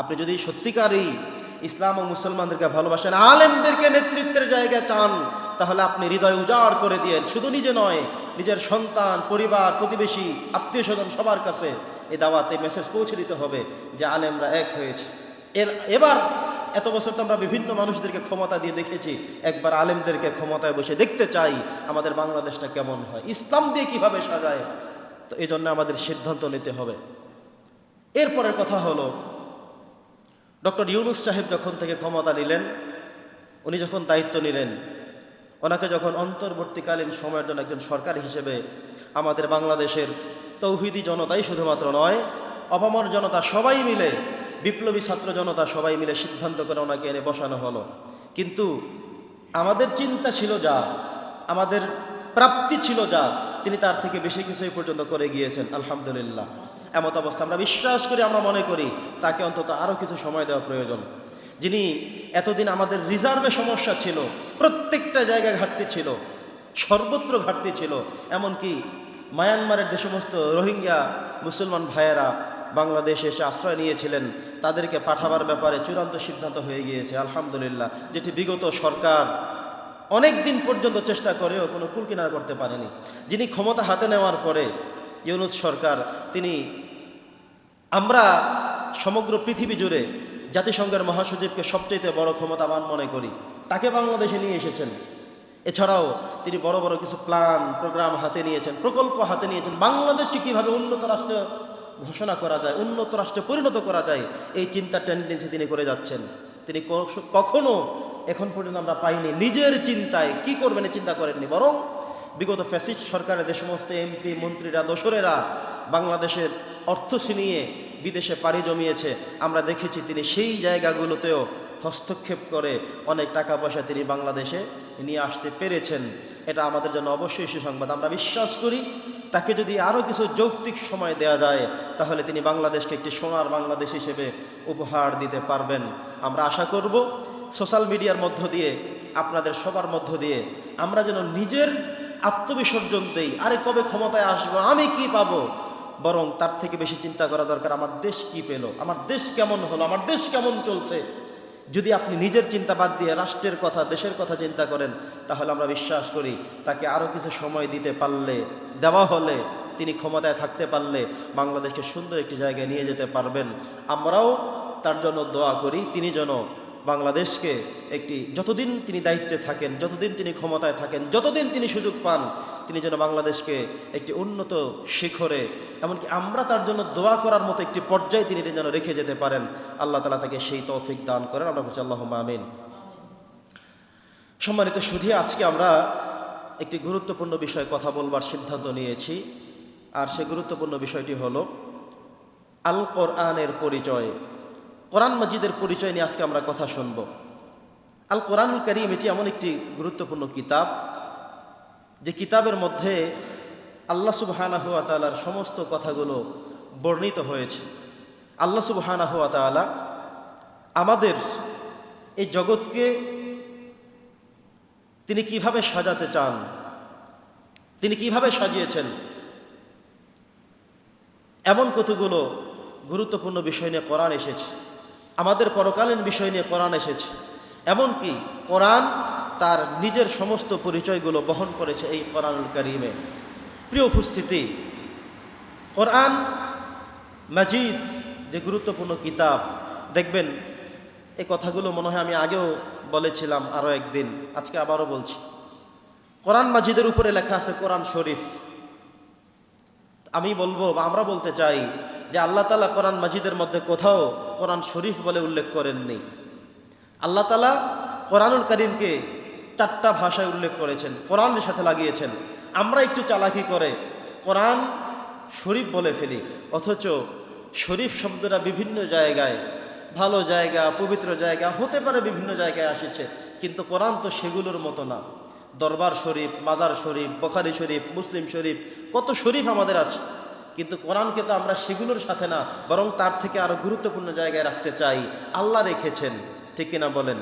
আপনি যদি সত্যিকারই ইসলাম ও মুসলমানদেরকে ভালোবাসেন, আলেমদেরকে নেতৃত্বের জায়গায় চান, তাহলে আপনি হৃদয় উজাড় করে দিয়েন। শুধু নিজে নয়, নিজের সন্তান, পরিবার, প্রতিবেশী আত্মীয় স্বজন সবার কাছে এই দাওয়াতে মেসেজ পৌঁছে দিতে হবে যে আলেমরা এক হয়েছে। এর, এবার এত বছর তো আমরা বিভিন্ন মানুষদেরকে ক্ষমতা দিয়ে দেখেছি, একবার আলেমদেরকে ক্ষমতায় বসে দেখতে চাই আমাদের বাংলাদেশটা কেমন হয়। ইসলাম দিয়ে কীভাবে সাজায়? তো এই জন্য আমাদের সিদ্ধান্ত নিতে হবে। এরপরের কথা হলো ডক্টর ইউনুস সাহেব যখন থেকে ক্ষমতা নিলেন, উনি যখন দায়িত্ব নিলেন, ওনাকে যখন অন্তর্বর্তীকালীন সময়ের জন্য একজন সরকার হিসেবে আমাদের বাংলাদেশের তৌহিদি জনতাই শুধুমাত্র নয় অপামর জনতা সবাই মিলে, বিপ্লবী ছাত্র জনতা সবাই মিলে সিদ্ধান্ত করে ওনাকে এনে বসানো হলো। কিন্তু আমাদের চিন্তা ছিল যা, আমাদের প্রাপ্তি ছিল যা, তিনি তার থেকে বেশি কিছু পর্যন্ত করে গিয়েছেন, আলহামদুলিল্লাহ। এমত অবস্থা। আমরা বিশ্বাস করি, আমরা মনে করি, তাকে অন্তত আরও কিছু সময় দেওয়া প্রয়োজন। যিনি এতদিন আমাদের রিজার্ভে সমস্যা ছিল, প্রত্যেকটা জায়গায় ঘাটতি ছিল, সর্বত্র ঘাটতি ছিল, এমনকি মায়ানমারের যে সমস্ত রোহিঙ্গা মুসলমান ভাইয়েরা বাংলাদেশে এসে আশ্রয় নিয়েছিলেন, তাদেরকে পাঠাবার ব্যাপারে চূড়ান্ত সিদ্ধান্ত হয়ে গিয়েছে, আলহামদুলিল্লাহ, যেটি বিগত সরকার অনেক দিন পর্যন্ত চেষ্টা করেও কোনো কুলকিনার করতে পারেনি। যিনি ক্ষমতা হাতে নেওয়ার পরে ইউনুস সরকার, তিনি আমরা সমগ্র পৃথিবী জুড়ে জাতিসংঘের মহাসচিবকে সবচেয়ে বড় ক্ষমতাবান মনে করি। তাকে বাংলাদেশে নিয়ে এসেছেন। এছাড়াও তিনি বড় বড় কিছু প্ল্যান, প্রোগ্রাম হাতে নিয়েছেন, প্রকল্প হাতে নিয়েছেন। বাংলাদেশকে কীভাবে উন্নত রাষ্ট্র ঘোষণা করা যায়, উন্নত রাষ্ট্রে পরিণত করা যায়, এই চিন্তার টেন্ডেন্সি তিনি করে যাচ্ছেন। তিনি কখনো এখন পর্যন্ত আমরা পাইনি। নিজের চিন্তায় কি করবেন চিন্তা করেননি। বরং বিগত ফ্যাসিস্ট সরকারের যে সমস্ত এমপি, মন্ত্রীরা, দোসরেরা বাংলাদেশের অর্থ ছিনিয়ে বিদেশে পাড়ি জমিয়েছে, আমরা দেখেছি তিনি সেই জায়গাগুলোতেও হস্তক্ষেপ করে অনেক টাকা পয়সা তিনি বাংলাদেশে নিয়ে আসতে পেরেছেন। এটা আমাদের জন্য অবশ্যই সুসংবাদ। আমরা বিশ্বাস করি তাকে যদি আরও কিছু যৌক্তিক সময় দেয়া যায়, তাহলে তিনি বাংলাদেশকে একটি সোনার বাংলাদেশ হিসেবে উপহার দিতে পারবেন। আমরা আশা করব সোশ্যাল মিডিয়ার মধ্য দিয়ে, আপনাদের সবার মধ্য দিয়ে, আমরা যেন নিজের আত্মবিসর্জন দেই, আরে কবে ক্ষমতায় আসব, আমি কি পাবো? বরং তার থেকে বেশি চিন্তা করা দরকার, আমার দেশ কি পেল? আমার দেশ কেমন হলো? আমার দেশ কেমন চলছে? যদি আপনি নিজের চিন্তা বাদ দিয়ে রাষ্ট্রের কথা, দেশের কথা চিন্তা করেন, তাহলে আমরা বিশ্বাস করি, তাকে আরও কিছু সময় দিতে পারলে, দেওয়া হলে, তিনি ক্ষমতায় থাকতে পারলে, বাংলাদেশকে সুন্দর একটি জায়গায় নিয়ে যেতে পারবেন। আমরাও তার জন্য দোয়া করি, তিনি যেন বাংলাদেশকে একটি, যতদিন তিনি দায়িত্বে থাকেন, যতদিন তিনি ক্ষমতায় থাকেন, যতদিন তিনি সুযোগ পান, তিনি যেন বাংলাদেশকে একটি উন্নত শিখরে, এমনকি আমরা তার জন্য দোয়া করার মতো একটি পর্যায়ে তিনি যেন রেখে যেতে পারেন, আল্লাহ তালা তাকে সেই তৌফিক দান করেন। আমরা বলছি আল্লাহ আমিন। সম্মানিত শুধু আজকে আমরা একটি গুরুত্বপূর্ণ বিষয়ে কথা বলবার সিদ্ধান্ত নিয়েছি, আর সে গুরুত্বপূর্ণ বিষয়টি হলো, আল কোরআনের পরিচয়। কোরআন মজিদের পরিচয় নিয়ে আজকে আমরা কথা শুনব। আল কোরআনুল করিম এটি এমন একটি গুরুত্বপূর্ণ কিতাব, যে কিতাবের মধ্যে আল্লাহ সুবহানাহ ওয়া তাআলার সমস্ত কথাগুলো বর্ণিত হয়েছে। আল্লাহ সুবহানাহ ওয়া তাআলা আমাদের এই জগৎকে তিনি কীভাবে সাজাতে চান, তিনি কীভাবে সাজিয়েছেন, এমন কতগুলো গুরুত্বপূর্ণ বিষয় নিয়ে কোরআন এসেছে। আমাদের পরকালীন বিষয় নিয়ে কোরআন এসেছে। এমনকি কোরআন তার নিজের সমস্ত পরিচয়গুলো বহন করেছে এই কোরআনুল করিমে। প্রিয় উপস্থিতি, কোরআন মাজিদ যে গুরুত্বপূর্ণ কিতাব, দেখবেন এই কথাগুলো মনে হয় আমি আগেও বলেছিলাম আরও একদিন, আজকে আবারও বলছি। কোরআন মাজিদের উপরে লেখা আছে কোরআন শরীফ। আমি বলব বা আমরা বলতে চাই যে আল্লাহ তালা কোরআন মাজিদের মধ্যে কোথাও কোরআন শরীফ বলে উল্লেখ করেননি। আল্লাহ তালা কোরআনুল করিমকে চারটা ভাষায় উল্লেখ করেছেন, কোরআনের সাথে লাগিয়েছেন। আমরা একটু চালাকি করে কোরআন শরীফ বলে ফেলি, অথচ শরীফ শব্দটা বিভিন্ন জায়গায়, ভালো জায়গা, পবিত্র জায়গা, হতে পারে বিভিন্ন জায়গায় আসেছে, কিন্তু কোরআন তো সেগুলোর মতো না। দরবার শরীফ, মাজার শরীফ, বখারি শরীফ, মুসলিম শরীফ, কত শরীফ আমাদের আছে। কিন্তু কোরআনকে তো আমরা সেগুলোর সাথে না, বরং তার থেকে আরও গুরুত্বপূর্ণ জায়গায় রাখতে চাই। আল্লাহ রেখেছেন। ঠিক কিনা বলেন?